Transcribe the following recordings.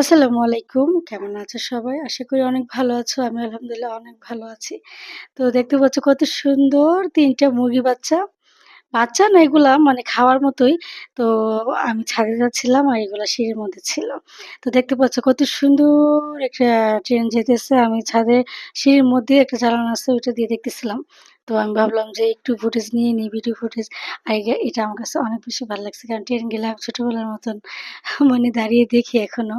আসসালামু আলাইকুম। কেমন আছো সবাই? আশা করি অনেক ভালো আছো। আমি আলহামদুলিল্লাহ অনেক ভালো আছি। তো দেখতে পাচ্ছ কত সুন্দর তিনটা মুরগি বাচ্চা। বাচ্চা না এগুলা মানে খাওয়ার মতোই। তো আমি ছাদে যাচ্ছিলাম আর এগুলা সিঁড়ির মধ্যে ছিল। তো দেখতে পাচ্ছ কত সুন্দর একটা ট্রেন যেতেছে। আমি ছাদে সিঁড়ির মধ্যে একটা জানালা আছে, ওইটা দিয়ে দেখতেছিলাম। তো আমি ভাবলাম যে একটু ফুটেজ নিয়ে নিই, ভিডিও ফুটেজ। আর এটা আমার কাছে অনেক বেশি ভালো লাগছে। কারণ ট্রেনগুলা আমি ছোটবেলার মতন মানে দাঁড়িয়ে দেখি এখনও।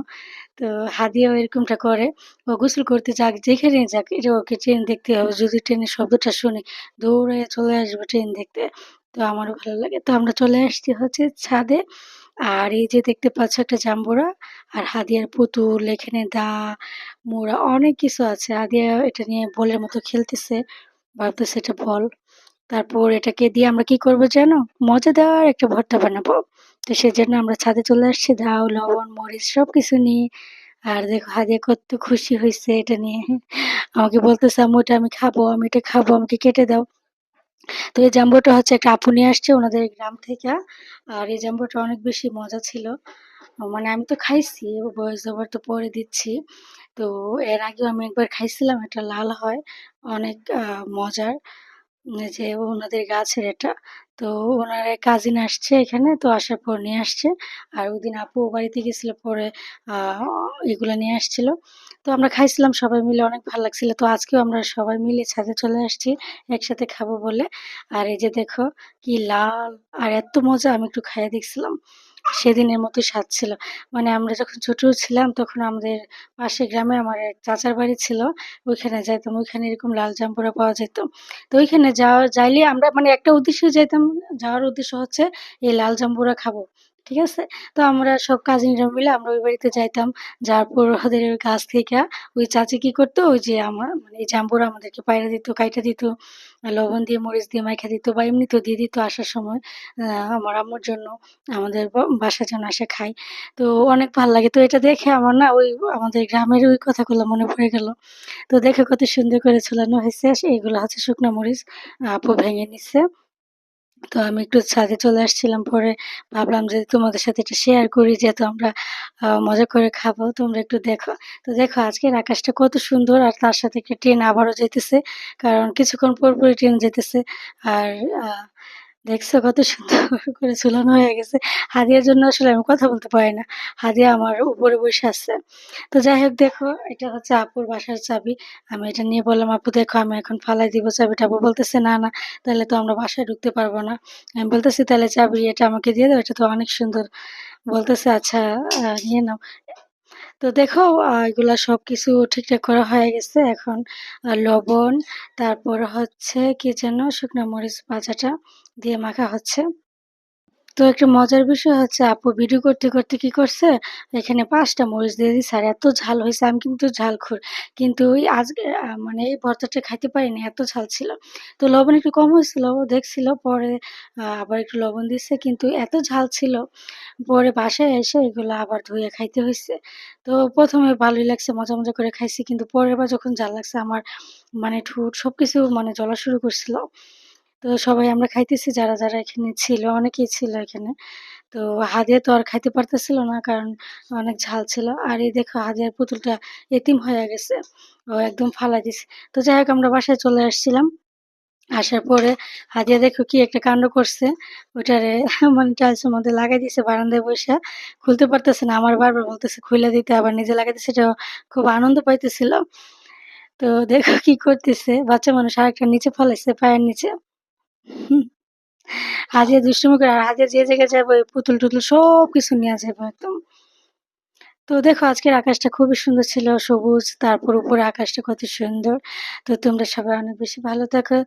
তো হাদিয়াও এরকমটা করে। ও গোসল করতে যাক, যেখানেই যাক এটা ওকে ট্রেন দেখতে হবে। যদি ট্রেনের শব্দটা শুনে দৌড়াইয়া চলে আসবে ট্রেন দেখতে। তো আমারও ভালো লাগে। তো আমরা চলে আসছি হচ্ছে ছাদে। আর এই যে দেখতে পাচ্ছ একটা জাম্বুরা আর হাদিয়ার পুতুল, এখানে দা, মোড়া অনেক কিছু আছে। হাদিয়া এটা নিয়ে বলের মতো খেলতেছে। ভাবতেছে এটা বল। তারপর এটাকে দিয়ে আমরা কি করব জানো? মজাদার একটা ভর্তা বানাবো। তো সেজন্য আমরা ছাদে চলে আসছি। লাউ, লবণ, মরিচ সবকিছু নিয়ে। আর দেখো হাদিয়া কত খুশি হয়েছে এটা নিয়ে। আমাকে বলতেছে, আমি ওটা আমি খাব, আমি এটা খাব, আমাকে কেটে দাও।" তো এই জাম্বুটা হচ্ছে একটা আপু নিয়ে আসছে ওনাদের গ্রাম থেকে। আর এই জাম্বুটা অনেক বেশি মজা ছিল। মানে আমি তো খাইছি, বয়স ওভার তো পরে দিচ্ছি। তো এর আগেও আমি একবার খাইছিলাম। এটা লাল হয়, অনেক মজার। যে ওনাদের গাছের এটা। তো ওনার কাজিন আসছে এখানে। তো আসার পর নিয়ে আসছে। আর ওই দিন আপু বাড়িতে গেছিল পরে এগুলা নিয়ে আসছিল। তো আমরা খাইছিলাম সবাই মিলে অনেক ভালো লাগছিল। তো আজকেও আমরা সবাই মিলে ছাদে চলে আসছি একসাথে খাব বলে। আর এই যে দেখো কি লাল আর এত মজা আমি একটু খাইয়ে দেখছিলাম। সেদিনের মতো স্বাদ ছিল। মানে আমরা যখন ছোট ছিলাম তখন আমাদের পাশে গ্রামে আমার এক চাচার বাড়ি ছিল। ওইখানে যাইতাম। ওইখানে এরকম লাল জাম্বুরা পাওয়া যেত। তো ওইখানে যাওয়া, যাইলে আমরা মানে একটা উদ্দেশ্যে যাইতাম। যাওয়ার উদ্দেশ্য হচ্ছে এই লাল জাম্বুরা খাব। ঠিক আছে? তো আমরা সব কাজিনরা মিলে আমরা ওই বাড়িতে যাইতাম। যাওয়ার পর ওদের গাছ থেকে ওই চাচি কি করতো ওই যে আমার মানে জাম্বুরা আমাদেরকে পাইড়া দিত, কাইটা দিত। লবণ দিয়ে মরিচ দিয়ে মাইখা দিত বা এমনিতেও দিয়ে দিত আসার সময়। আমার আম্মুর জন্য, আমাদের বাসার জন্য আসে খাই। তো অনেক ভালো লাগে। তো এটা দেখে আমার না ওই আমাদের গ্রামের ওই কথাগুলো মনে পড়ে গেল। তো দেখে কত সুন্দর করে ঝুলানো হয়েছে এগুলো হচ্ছে শুকনা মরিচ। আপু ভেঙে নিচ্ছে। তো আমি একটু ছাদে চলে আসছিলাম। পরে ভাবলাম যে তোমাদের সাথে একটু শেয়ার করি যেহেতু আমরা মজা করে খাব। তোমরা একটু দেখো। তো দেখো আজকের আকাশটা কত সুন্দর আর তার সাথে একটা ট্রেন আবারও যেতেছে কারণ কিছুক্ষণ পর, পরই ট্রেন যেতেছে আর দেখছ কত সুন্দর করে ঝুলানো হয়ে গেছে। হাদিয়ার জন্য আসলে আমি কথা বলতে পারি না। হাদিয়া আমার উপরে বসে আছে। তো যাই হোক দেখো এটা হচ্ছে আপুর বাসার চাবি। আমি এটা নিয়ে বললাম, "আপু দেখো আমি এখন ফালাই দিব চাবিটা।" আপু বলতেছে, "না, না তাহলে তো আমরা বাসায় ঢুকতে পারব না।" আমি বলতেছি, "তাহলে চাবি এটা আমাকে দিয়ে দাও। এটা তো অনেক সুন্দর।" বলতেছে, "আচ্ছা নিয়ে নাও।" তো দেখো এগুলা সব কিছু ঠিকঠাক করা হয়ে গেছে। এখন লবণ, তারপর হচ্ছে কি যেন শুকনো মরিচ ভাজাটা দিয়ে মাখা হচ্ছে। তো একটা মজার বিষয় হচ্ছে আপু ভিডিও করতে, করতে কি করছে, এখানে পাঁচটা মরিচ দিয়ে দিছে আর এত ঝাল হয়েছে আমি কিন্তু ঝালখোর। কিন্তু ওই আজকে মানে এই ভর্তাটা খাইতে পারিনি, এত ঝাল ছিল। তো লবণ একটু কম হয়েছিল, দেখছিল পরে আবার একটু লবণ দিছে। কিন্তু এত ঝাল ছিল, পরে বাসায় এসে এগুলো আবার ধুয়ে খাইতে হয়েছে তো প্রথমে ভালোই লাগছে, মজা, মজা করে খাইছি। কিন্তু পরের বার যখন ঝাল লাগছে আমার মানে ঠোঁট সবকিছু মানে জ্বলা শুরু করছিল। তো সবাই আমরা খাইতেছি যারা, যারা এখানে ছিল, অনেকেই ছিল এখানে। তো হাদিয়া তো আর খাইতে পারতেছিল না কারণ অনেক ঝাল ছিল। আর এই দেখো হাদিয়ার পুতুলটা এতিম হয়ে গেছে। ও একদম ফালাই দিছে। তো যাই হোক আমরা বাসায় চলে আসছিলাম। আসার পরে হাদিয়া দেখো কি একটা কাণ্ড করছে। ওটারে মানে টাইলসের মধ্যে লাগাই দিছে বারান্দায় বইসা। খুলতে পারতেছে না। আমার বারবার বলতেছে খুলে দিতে আবার নিজে লাগাই দিছে। এটাও খুব আনন্দ পাইতেছিল। তো দেখো কি করতেছে। বাচ্চা মানুষ আরেকটা নিচে ফালাইছে পায়ের নিচে। হাদিয়া দুষ্টুমি করে আর যে জায়গায় যাব ওই পুতুল-টুতুল সব কিছু নিয়ে যাব একদম। তো দেখো আজকের আকাশটা খুবই সুন্দর ছিল, সবুজ। তারপর উপরে আকাশটা কত সুন্দর। তো তোমরা সবাই অনেক বেশি ভালো থাকো,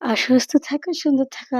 আর সুস্থ থাকো, সুন্দর থাকো।